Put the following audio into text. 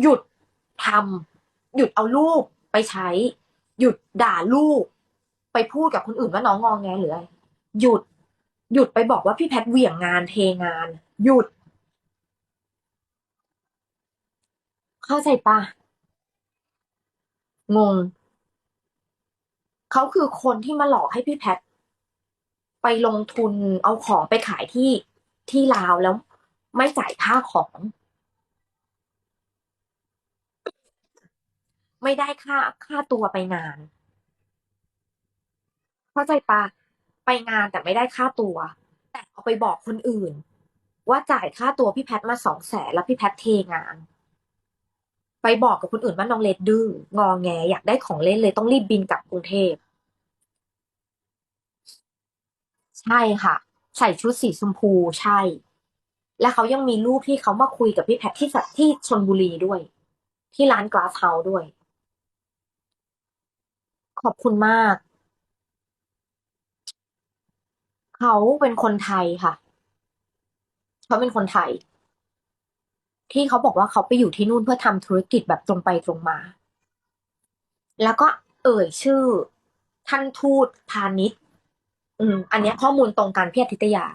หยุดทำหยุดเอาลูกไปใช้ หยุดด่าลูก ไปพูดกับคนอื่นว่าน้องงองแงหรืออะไรหยุด หยุดไปบอกว่าพี่แพทเหวี่ยงงานเทงาน หยุด เข้าใจปะงง เขาคือคนที่มาหลอกให้พี่แพท ไปลงทุนเอาของไปขายที่ที่ลาวแล้ว ไม่จ่ายค่าของ ไม่ได้ค่าค่าตัวไปงาน เข้าใจปะไปงานแต่ไม่ได้ค่าตัว แต่เอาไปบอกคนอื่น ว่าจ่ายค่าตัวพี่แพทมาสองแสนแล้วพี่แพทเทงาน ไปบอกกับคนอื่นว่าน้องเลดดื้องอแง อยากได้ของเล่นเลยต้องรีบบินกลับกรุงเทพใช่ค่ะ ใส่ชุดสีชมพูใช่ และเขายังมีรูปที่เขามาคุยกับพี่แพทที่ที่ชลบุรีด้วย ที่ร้านกลาสเฮาด้วย ขอบคุณมาก เขาเป็นคนไทยค่ะ เขาเป็นคนไทย ที่เขาบอกว่าเขาไปอยู่ที่นู่นเพื่อทำธุรกิจแบบตรงไปตรงมา แล้วก็เอ่ยชื่อ ท่านทูตพาณิชย์ อืม อันเนี้ยข้อมูลตรงกันพี่อาทิตยา